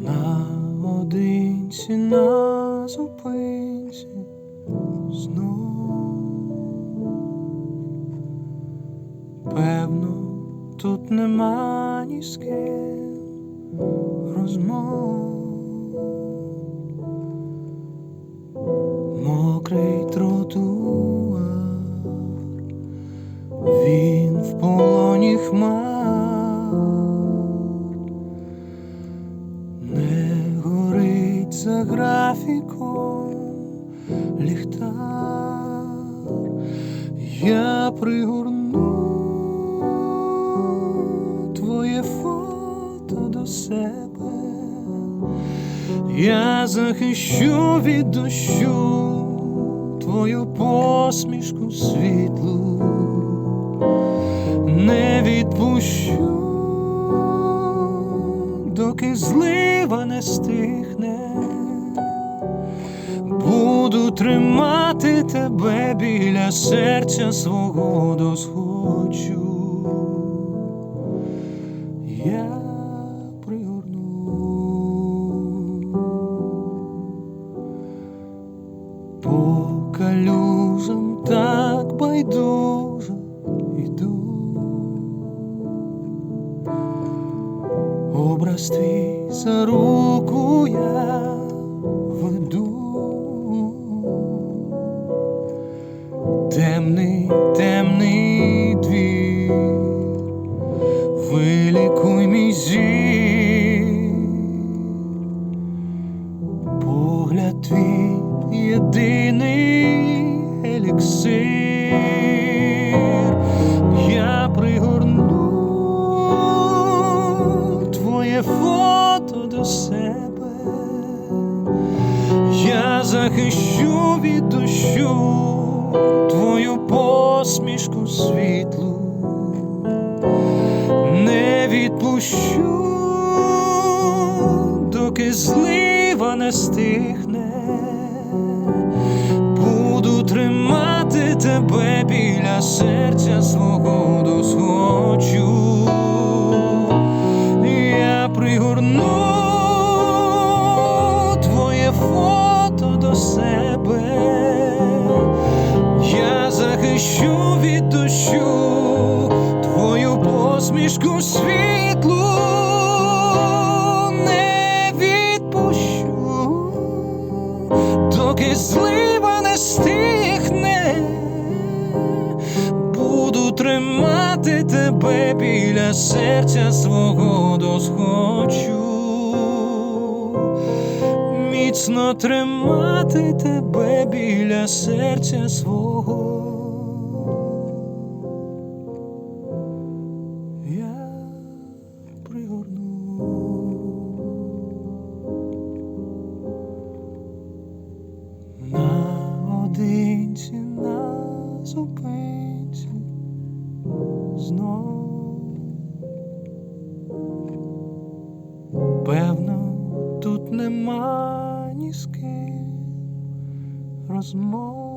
Наодинці на зупинці знов. Певно, тут нема ні з ким розмов. Мокрий тротуар, графіком ліхтар, я пригорну твоє фото до себе. Я захищу від дощу твою посмішку світлу, не відпущу, доки злива не стихне, буду тримати тебе біля серця свого досхочу. Я пригорну по калюжам так байдуже йду. Образ твій за руку я веду. Темний, темний двір, вилікуй мій зір, погляд твій єдиний еліксир, я пригорну твоє фото до себе, я захищу від дощу твою посмішку світлу, не відпущу, доки злива не стихне, буду тримати тебе біля серця свого досхочу. Я пригорну твоє фото до себе, захищу від дощу твою посмішку світлу, не відпущу, доки злива не стихне, буду тримати тебе біля серця свого досхочу, міцно тримати тебе біля серця свого. Знов. Певно, тут нема ні з ким розмов.